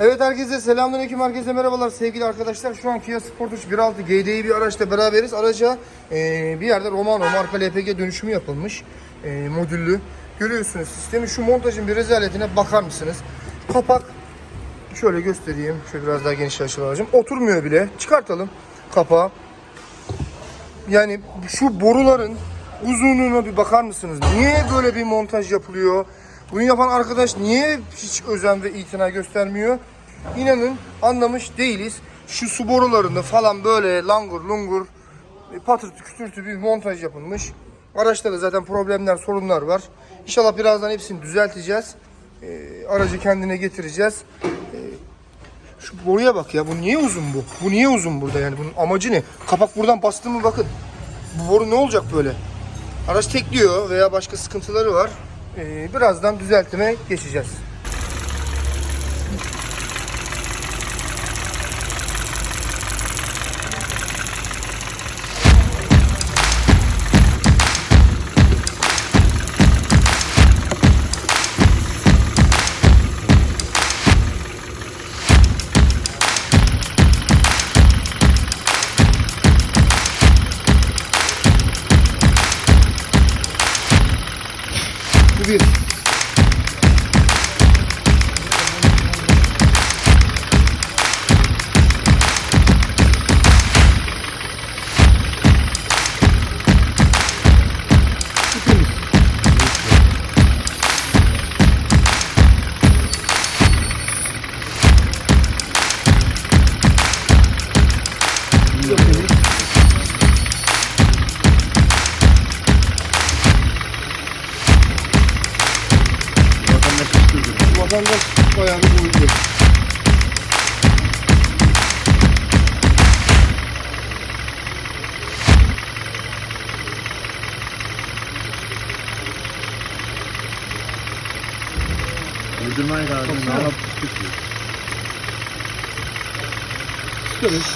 Evet herkese selamünaleyküm herkese merhabalar sevgili arkadaşlar. Şu an Kia Sportage 1.6 GDI bir araçla beraberiz. Araca e, bir yerde Romano marka LPG dönüşümü yapılmış. E, modüllü. Görüyorsunuz sistemi. Şu montajın bir rezaletine bakar mısınız? Kapak şöyle göstereyim. Şöyle biraz daha geniş açılı. Oturmuyor bile. Çıkartalım kapağı. Yani şu boruların uzunluğuna bir bakar mısınız? Niye böyle bir montaj yapılıyor? Bunu yapan arkadaş niye hiç özen ve itina göstermiyor? İnanın anlamış değiliz. Şu su borularında falan böyle langur lungur e, patırtı kütürtü bir montaj yapılmış. Araçta da zaten problemler, sorunlar var. İnşallah birazdan hepsini düzelteceğiz. E, aracı kendine getireceğiz. Şu boruya bak ya. Bu niye uzun bu? Bu niye uzun burada yani? Bunun amacı ne? Kapak buradan bastı mı bakın. Bu boru ne olacak böyle? Araç tekliyor veya başka sıkıntıları var. Ee, birazdan düzeltime geçeceğiz. Bu bir. Vatandaş bayağı bir boyutlu. Uydurmayın abi. Ne yaptık? Çıkarız.